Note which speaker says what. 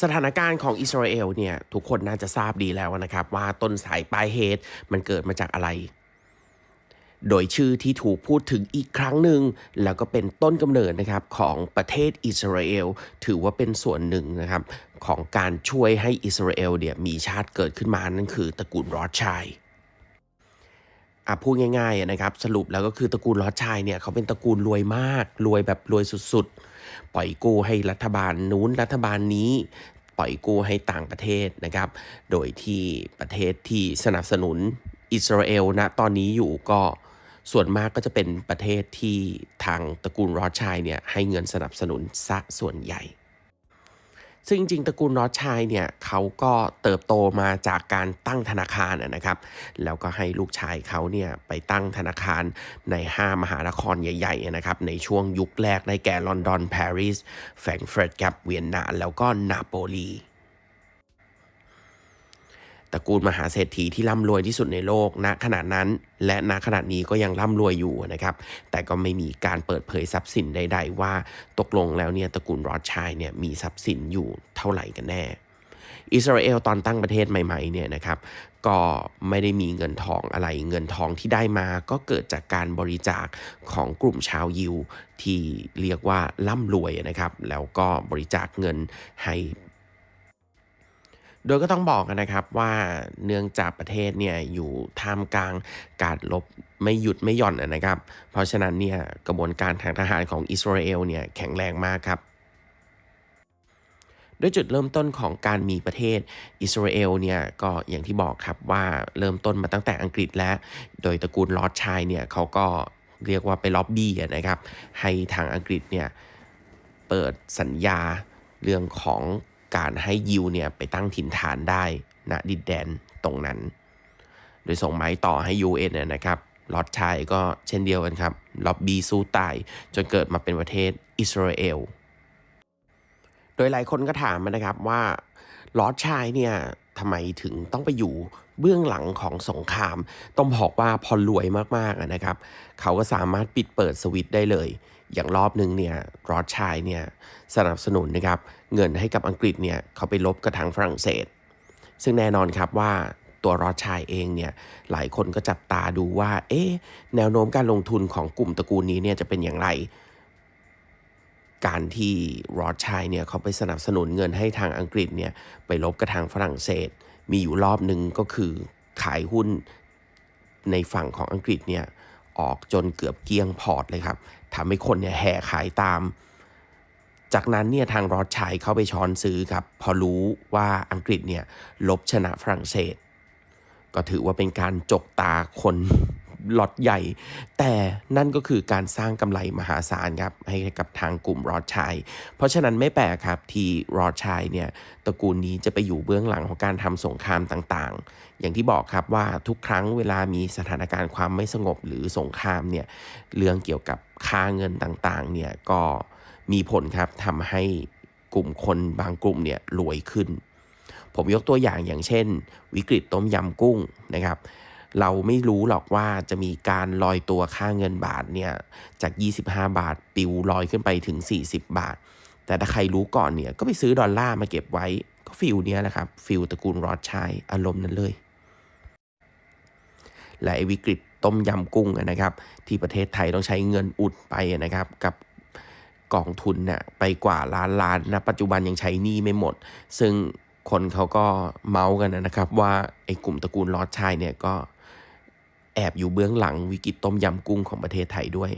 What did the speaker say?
Speaker 1: สถานการณ์ของอิสราเอลเนี่ยทุกคนน่าจะทราบดีแล้วนะครับ ว่าต้นสายปลายเหตุมันเกิดมาจากอะไร โดยชื่อที่ถูกพูดถึงอีกครั้งหนึ่งแล้วก็เป็นต้นกำเนิดนะครับของประเทศอิสราเอลถือว่าเป็นส่วนหนึ่งนะครับของการช่วยให้อิสราเอลเนี่ยมีชาติเกิดขึ้นมานั่นคือตระกูลรอดชัยอะพูดง่ายๆนะครับสรุปแล้วก็คือตระกูลรอดชัยเนี่ยเขาเป็นตระกูลรวยมากรวยแบบรวยสุดๆ ปล่อยกู้ให้รัฐบาลนู้นรัฐบาลนี้ ปล่อยกู้ให้ต่างประเทศนะครับ โดยที่ประเทศที่สนับสนุนอิสราเอลนะตอนนี้อยู่ก็ส่วนมากก็จะเป็นประเทศที่ทางตระกูลรอชัยเนี่ยให้เงินสนับสนุนซะส่วนใหญ่ ซึ่งจริงๆตระกูลรอดชัยเนี่ยเขาก็เติบโตมาจากการตั้งธนาคารนะครับ แล้วก็ให้ลูกชายเขาเนี่ยไปตั้งธนาคารใน5มหานครใหญ่ๆนะครับในช่วงยุคแรกได้แก่ลอนดอนปารีสแฟรงก์เฟิร์ตครับเวียนนาแล้วก็นาโปลี ตระกูลมหาเศรษฐีที่ร่ำรวยที่สุดในโลกณขณะนั้น และณขณะนี้ก็ยังร่ำรวยอยู่นะครับ แต่ก็ไม่มีการเปิดเผยทรัพย์สินใด ๆ ว่าตกลงแล้วเนี่ยตระกูลรอดชัยเนี่ยมีทรัพย์สินอยู่เท่าไหร่กันแน่อิสราเอลตอนตั้งประเทศใหม่ๆเนี่ยนะครับก็ไม่ได้มีเงินทองอะไร เงินทองที่ได้มาก็เกิดจากการบริจาคของกลุ่มชาวยิว ที่เรียกว่าร่ำรวยนะครับ แล้วก็บริจาคเงินให้ โดยก็ต้องบอกกันนะครับว่าเนื่องจากประเทศเนี่ยอยู่ท่ามกลางการลบไม่หยุดไม่หย่อนนะครับ เพราะฉะนั้นเนี่ยกระบวนการทางทหารของอิสราเอลเนี่ยแข็งแรงมากครับด้วยจุดเริ่มต้นของการมีประเทศอิสราเอลเนี่ยก็อย่างที่บอกครับว่าเริ่มต้นมาตั้งแต่อังกฤษและโดยตระกูลลอดชัยเนี่ยเขาก็เรียกว่าไปล็อบบี้นะครับให้ทางอังกฤษเนี่ยเปิดสัญญาเรื่องของ การให้ยิวเนี่ยไปตั้งถิ่นฐานได้ณดินแดนตรงนั้น โดยส่งไม้ต่อให้ UN นนะครับลอตชัยก็เช่นเดียวกันครับล็อบบี้สู้ตายจนเกิดมาเป็นประเทศอิสราเอล โดยหลายคนก็ถามมานะครับว่าลอตชายเนี่ย ทำไมถึงต้องไปอยู่เบื้องหลังของสงคราม ต้องบอกว่าพอรวยมากๆนะครับ เขาก็สามารถปิดเปิดสวิตได้เลย อย่างรอบหนึ่งเนี่ยรอดชายเนี่ยสนับสนุนนะครับเงินให้กับอังกฤษเนี่ยเขาไปลบกับทางฝรั่งเศส ซึ่งแน่นอนครับว่าตัวรอดชายเองเนี่ยหลายคนก็จับตาดูว่า เอ๊ะแนวโน้มการลงทุนของกลุ่มตระกูลนี้เนี่ยจะเป็นอย่างไร การที่รอดชัยเนี่ยเขาไปสนับสนุนเงินให้ทางอังกฤษเนี่ยไปลบกับทางฝรั่งเศส มีอยู่รอบหนึ่งก็คือขายหุ้นในฝั่งของอังกฤษเนี่ยออกจนเกือบเกี้ยงพอร์ตเลยครับทำให้คนเนี่ยแห่ขายตาม จากนั้นเนี่ยทางรอดชัยเข้าไปช้อนซื้อครับพอรู้ว่าอังกฤษเนี่ยลบชนะฝรั่งเศส ก็ถือว่าเป็นการจกตาคน หลอตใหญ่ แต่นั่นก็คือการสร้างกำไรมหาศาลครับให้กับทางกลุ่มรอดชัย เพราะฉะนั้นไม่แปลกครับที่รอดชัยเนี่ยตระกูลนี้จะไปอยู่เบื้องหลังของการทำสงครามต่างๆ อย่างที่บอกครับว่าทุกครั้งเวลามีสถานการณ์ความไม่สงบหรือสงครามเนี่ยเรื่องเกี่ยวกับค่าเงินต่างๆเนี่ยก็มีผลครับทำให้กลุ่มคนบางกลุ่มเนี่ยรวยขึ้น ผมยกตัวอย่างอย่างเช่น วิกฤตต้มยำกุ้งนะครับ เราไม่รู้หรอกว่าจะมีการลอยตัวค่าเงินบาทเนี่ยจาก 25 บาทปิวลอยขึ้นไปถึง 40 บาท แต่ถ้าใครรู้ก่อนเนี่ยก็ไปซื้อดอลลาร์มาเก็บไว้ก็ฟิลเนี้ยแหละครับฟิลตระกูลรอดชัยอารมณ์นั้นเลย และวิกฤตต้มยำกุ้งนะครับ ที่ประเทศไทยต้องใช้เงินอุดไปนะครับกับกองทุนเนี่ยไปกว่าล้านล้านนะปัจจุบันยังใช้หนี้ไม่หมด ซึ่งคนเขาก็เมาส์กันนะครับ ว่าไอ้กลุ่มตระกูลลอดชายเนี่ยก็ แอบอยู่เบื้องหลังวิกฤตต้มยำกุ้งของประเทศไทยด้วย